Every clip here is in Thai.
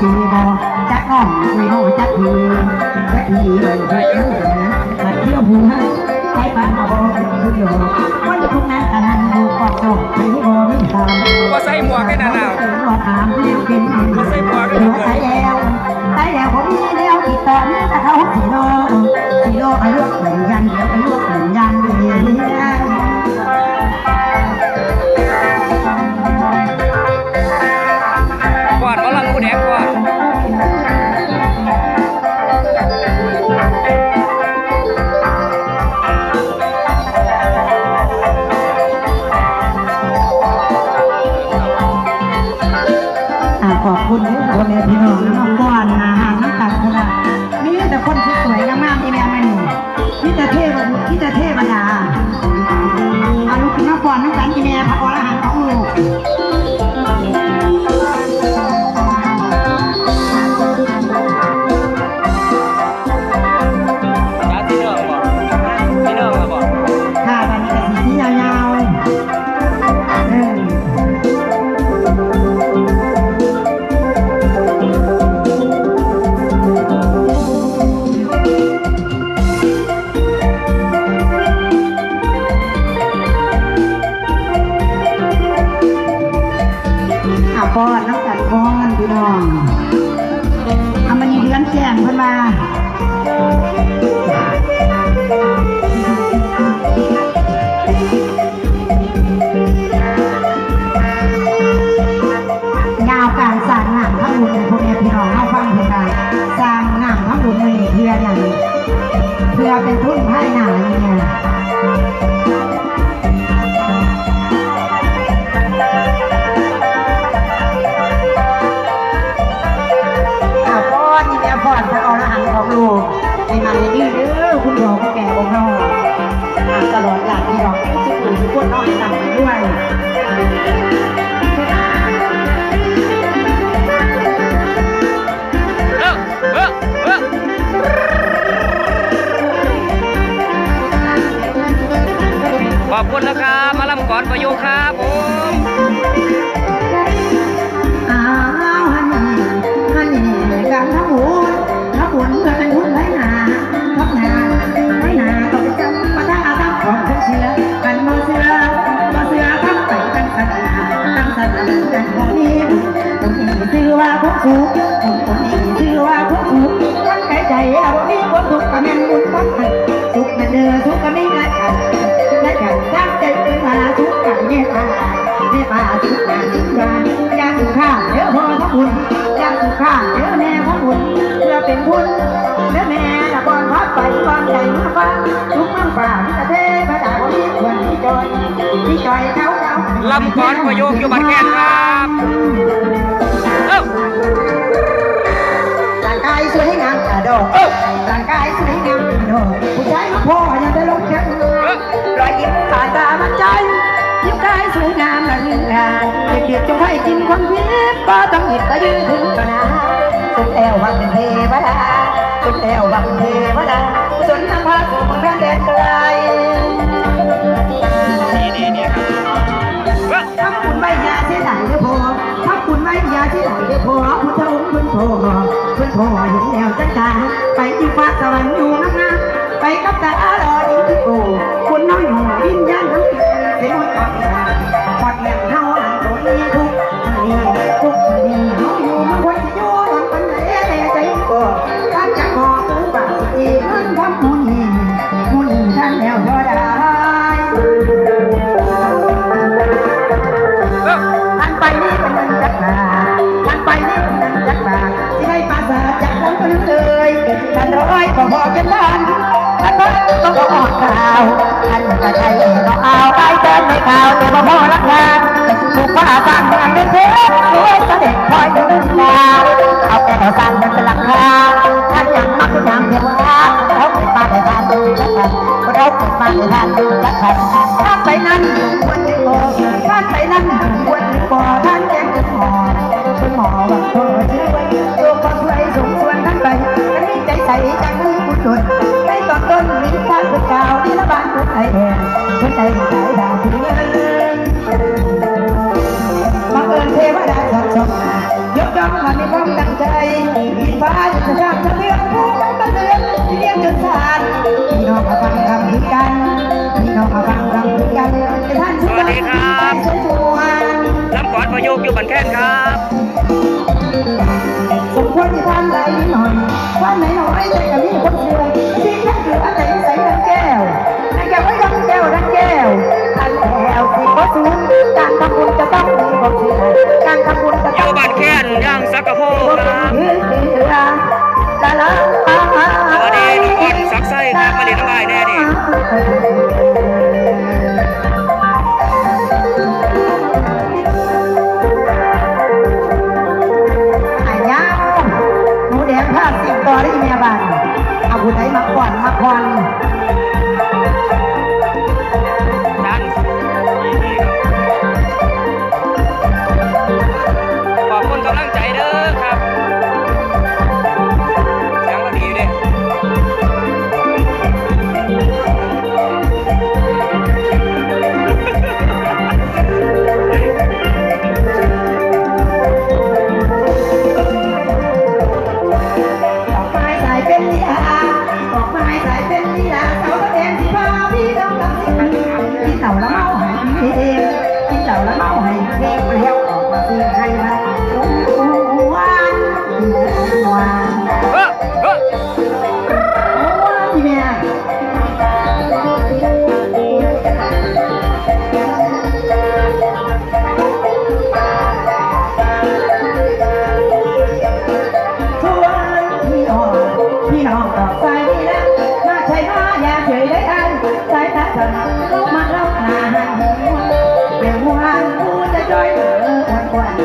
สีบอจักน้องคุยน้องจักพีจักทีเลยเฮ้ยมาเที่ยวหัวใช้ปันมาบอกคืออยู่วันทุกนั้นตะนันดูกอกจบสีบอไม่ตามบ่ใส่หมวกให้ พ่อแม่พี่น้องน้องก้อนนาหารน้ำตาลนละมีแต่คนสวยๆงามๆที่แม่ไม่หนูที่จะเทพที่จะเทพ หนังทั้เพื่ออย่างเพื่อเป็นทุนให้หนาเนี่ยอาพอดนี่แม่พอดพระอรหันต์ของลูกในมันในนี่เด้อคุณพ่อคุณแก่องค์เราอ่าตลอดหลักที่ดอกทุกคนทุกคนน้อยนำ อว่าพวกสูงคนคนนี้ชื่อว่าพวกสูงตั้งใจใจเอานี้คนทุกข์ก็แม่นบุญต้นหันทุกข์นั่นเด้อทุกข์ก็ไม่ละกันละกันตั้งใจเป็นมาทุกข์กันเมตตาเรียกว่าสุขานสุขานยาสุขาเดี๋ยวพอพระบุญยาสุขาเดี๋ยวแม่พระบุญเพื่อเป็นบุญเดี๋ยวแม่ละบอนพัดไปบอนใหญ่มาฟ้าทุกข์มั่งป่ามิตรเทพดาที่ควรที่จอยที่จอยเท้าเท้าลำก่อนประโยคอยู่บัดแกนครับ ร่างกายสวยงามกระโดดร่างกายสวยงามกระโดดผู้ชายมาพ่อยังได้ลงแข่งรอยยิ้มผ่าตามันใจยิ้มกายสวยงามละลือเด็กๆจงให้กินคนพิษก็ต้องหยิบก็ยืนถึงกนะสุดแอววังเทวดาสุดแอววังเทวดาสนทางพาสู่เมืองแผ่นแดนไกลนี่นี่นี่ครับเอ้าถ้าคุณไม่ยาน ถ้าคุณไม่ยาที่ไหนเด้อพอพุทธองค์คุณพ่อคุณพ่อเห็นแล้วจังตาไปที่ฟ้าสวรรค์อยู่นะนะไปกับตาลอดีที่โอ้คนน้อยหัววิญญาณทั้งปีเป็นหมด ทันร้อยก็พอกันทันทันบ้นต้องก็ออกข่าวทันก็ใช่ก็เอาไปเตินไมในข่าวแต่บ่พอรักงานถูกว่าสร้างเมืองเป็นเพชรรวยเสด็จพลอยถึงดาวเอาแต่เราสร้างเป็นหลักฐานท่านยังมักยังเทวดาเราเป็นมาในทางดูจักรเราเป็นมาในทางดูจักรท่านไปนั้นควรจะโกท่านไปนั้นควรจะโกท่านแจ้งคุณหมอคุณหมอว่าเธอช่วยตัว ใจใสจากมือคุณชนในตอนต้นนี้ทานเป็นกาวที่ละบานคุณไอแดงคุณไอสายดาวที่เงินบังเอิญเทวดาสดสดยกย่องมันความตั้งใจฟ้าจะสร้างจะเลือกผู้ต้องมาเตือนเรียนจนสานพี่น้องมาฟังคำพิกันพี่น้องมาฟังคำพิกันแต่ท่านช่วยช่วยชวนลำก่อนพยุกอยู่บันแค้นครับสมควรที่ท่ ไม่ใช่กับพี่คนเชื่อที่ท่นคืออันไหนใส่ดังแก้วดังแก้วไว้ดังแก้วดังแก้วอันแล้วที่ก็สูงการทำบุญจะต้องมีความเชื่อการทำบุญจะต้อยู่งบันแค่นย่างสักกะโพกครับสวัสดีทุกคนซักไส้ครับมาเรียนน้ำลายแน่ดี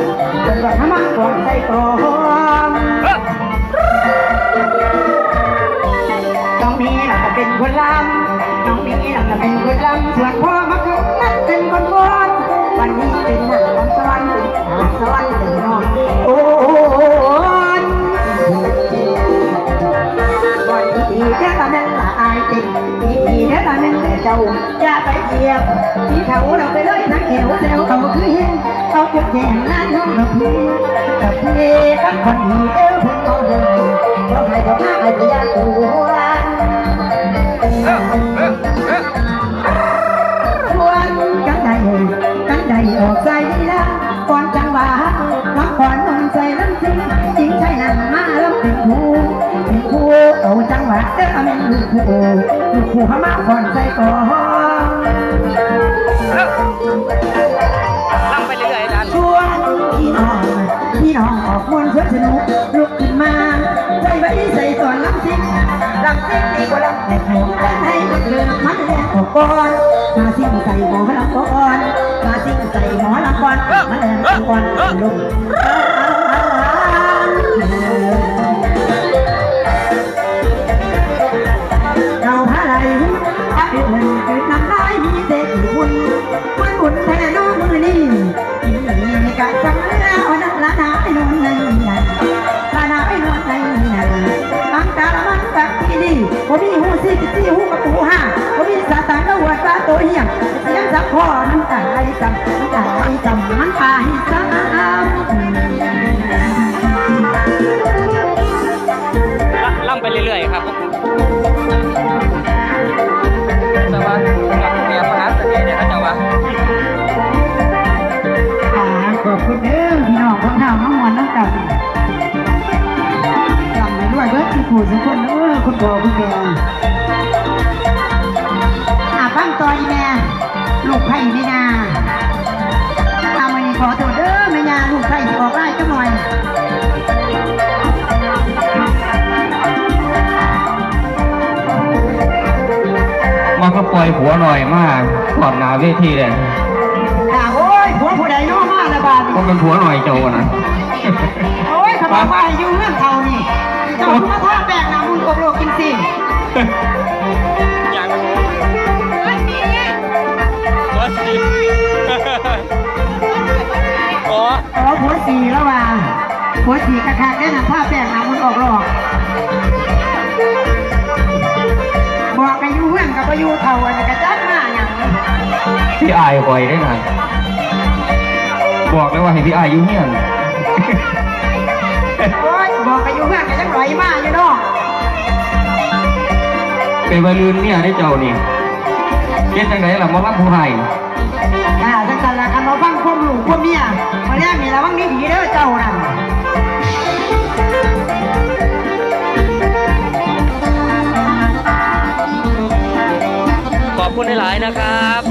วันวันจนวันมาก่อนใส่กรอมเฮ้อน้องมีหลักเป็นคนลำน้องมีหลักเป็นคนลำส่วนพ่อมาคือนั่นเป็นคนวอนวันนี้เป็นหน้าของสวรรค์หาสวรรค์เป็นน้องโอ้ เจ้าอย่าไปเทียบที่เขาเราไปเลยนักเขียวเซลเขาคือเห็นเขาจุดแย่งนั่นน้องกับพี่กับพี่กับคนดีเอวเพิ่งก็เลยเพราะใครก็มาไอ้ที่ยาตัวเฮ้อเฮ้อเฮ้อทวนกันใดกันใดออกใจดีละก่อนจังหวะน้องก่อนนนใจน้ำจริงจริงใช่นั่นมาแล้วเป็นครูเป็น ครูเอาจังหวะเด้นอแม่ลูกครูลูกครูเขามาก่อนใจก่อลำไปเรื่อยๆจันชวนพี่น้องพี่น้องออกมวนชวนสนุกลุกขึ้นมาใจไว้ใส่ก่อนลำซิ่งลำซิ่งดีกว่าลำแต่ผมให้มันเลิกมันแรงออกก่อนมาซิ่งใส่หมอลำก่อนมาซิ่งใส่หมอลำก่อนมาแรงออกก่อนลุก วตาตัวเหี้ยงเสียงสักพ่อน้ำตาไหลจำน้ำตาไหลจำมันตาให้ซ้ำล่ำไปเรื่อยๆครับสวัสดีครับเมียมหาเสน่ห์เนี่ยเขาจะว่าขอบคุณเด้อพี่น้องของเฮาทั้งมวลทั้งกันจำไว้ด้วยเด้อที่ผู้สุขคนเออคุณพ่อคุณแม่ ลูกไผ่ไม่นาตามวันนี้ขอตัวเด้อแม่ยาลูกไผ่สิออกไล่จังหน่อยมันก็ปล่อยหัวหน่อยมากก่อนหนาเวทีเลยอ่าโอ้ยผัวผู้ใดน้อมาละบาดก็เป็นหัวหน่อยโจนะโอ้ยเขาบอกว่าให้อยู่เงื่อนเขานี่เจ้ามาท่าแบกน้ำมุนกบโลกกินสิ สีแล้วว่าผัวสีกระคาแค่นั้นท่าแบกน้ำมุนออกหลอกบอกกันอยู่เงื่อนกับไปอยู่เขาอันกระจัดมาอย่างนี้ที่อายคอยได้ไงตบอกเลยว่าให้พี่อายอยู่เฮียนโอ้ยบอกกันอยู่เพื่อนกันยังไหลมาอยู่เนาะเป็นวัยรุ่นเนี่ยได้เจ้านี่เฮ็ดจังไดล่ะมอลำผู้ให้อ่าจังสันละกันมาฟังความ ลูกความเมียมาแรกนี่ระวังนี่ดีเด้อเจ้านั่นขอบคุณหลายๆนะครับ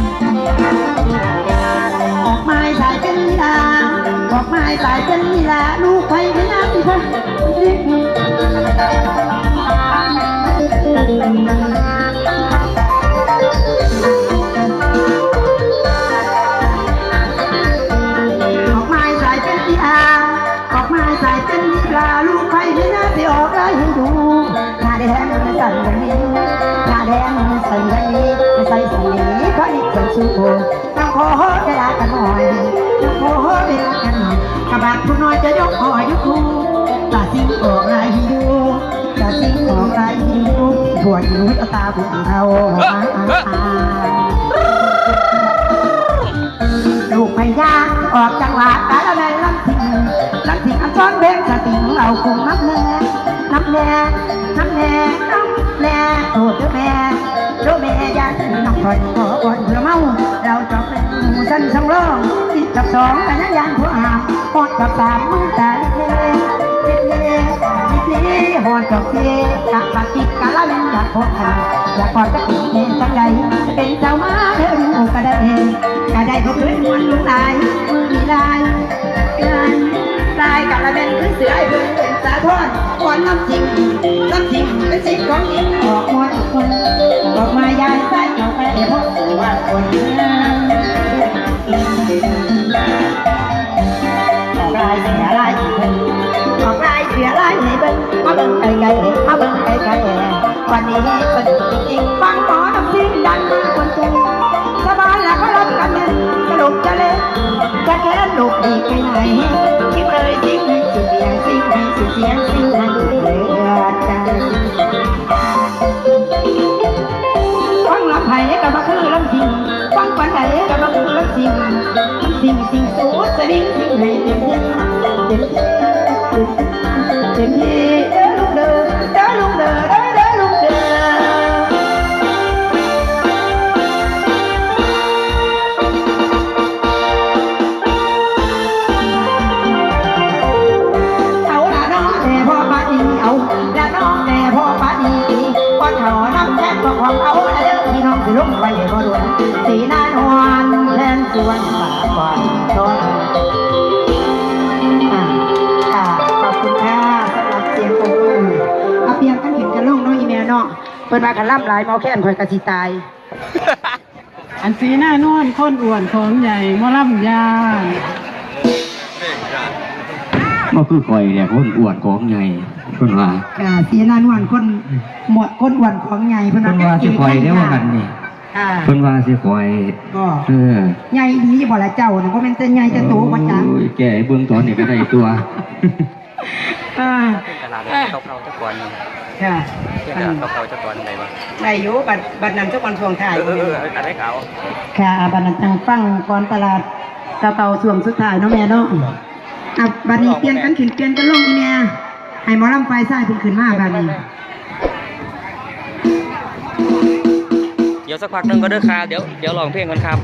ออกไม้สายเป็นลีลาออกไม้สายเป็นลีลาลูกใครไม่น่าสิคะ สันสูต้องขอเวลากันหน่อยต้องขอเวลากันหน่อยกระบาดผู้น้อยจะยกคอยยกคูตาสิ่งออกลายดูตาสิ่งออกลายดูถั่วอยู่ตาบุญเอาลูกพญาออกจังหวัดกาละแมลำสิงลำสิงอันซ้อนเบงสติงเราคงนับแน่นับแน่นับแน่นับแน่ อยขออ่อนเพื่อเมา เราจะเป็นหมูสั้นสองร้องอีกกับสองกันยังยานผัวหามหอดกับสามมือตาเล่เล่เล่เล่หอดกับเล่กะปะกิกกะละเล่นอยากพบกันอยากกอดจะกินเองจังใดเป็นเจ้ามาเด้อดูก็ได้เองก็ได้ก็คืนมวันลูกตายมือมีลายลายลายกะละเล่นคือเสือไอ้เพื่อน ทอนก่อนน้ำจริงน้ำจริงเป็นสิ่งของจริงออกมดทุกคนออกมายายใส่เอาไปพบว่าคนงามออกลายเสียลายเพิ่นออกลายเสียลายให้เบิ่งมาเบิ่งไกลไกลมาเบิ่งไกลไกลวันนี้สนุกจริงๆฟังหมอน้ำซิ่งดังมาคนใจสบายแล้วก็รับกันเงินกระดกจะเล่นจะแค่ลูกดีแค่ไหนคิดเลยสิ่ง สุดเสียงสิ่งให้สุดเสียงสิ่งให้เลือใจฟังลำไผ่ก็มาคือลำจริงฟังปันไหนก็มาคือลำจริงสิงสิงสูดสลิงสิ่งให้เต็มที่เต็มเต็มเด้อ เน้องอีเมลเนาะเปิดมากันล่ำหลายเมาแค้นคอยกะสิตาย อันสีหน้านวลคนอ้วนของใหญ่มอลำยามาคือคอยเนี่ยคนอวดของไงเพิ่นว่าอ่าสีหน้านวลคนหมวดคนอ้วนของใหญ่เพิ่นเพิ่นว่าสิคอยได้ว่ากันนี่ค่ะเพิ่นว่าสิคอยก็เออใหญ่ดีบ่ละเจ้านะเพราะมันจะใหญ่จะโตกว่าจังโอ้ยแก่เบิ่งตอนนี้ก็ได้ตัวอ่าเป็นตลาดเก่าๆจักก่อนหนึ่งค่ะ เป็นตลาดเก่าๆจักก่อนไหนบ้างได้อยู่บัดบัดนั้นเจ้าก่อนทวงถ่ายเออเออเอออันได้ข่าวค่ะบัดนั้นจังฟังก่อนตลาดเก่าๆช่วงสุดท้ายเนาะแม่เนาะอะบัดนี้เปลี่ยนกันขึ้นเปลี่ยนกันลงอีแม่ให้หมอลำไฟซ้ายเพิ่นขึ้นมาบัดนี้เดี๋ยวสักพักหนึงก็เด้อครับเดี๋ยวเดี๋ยวลองเพลงกันครับ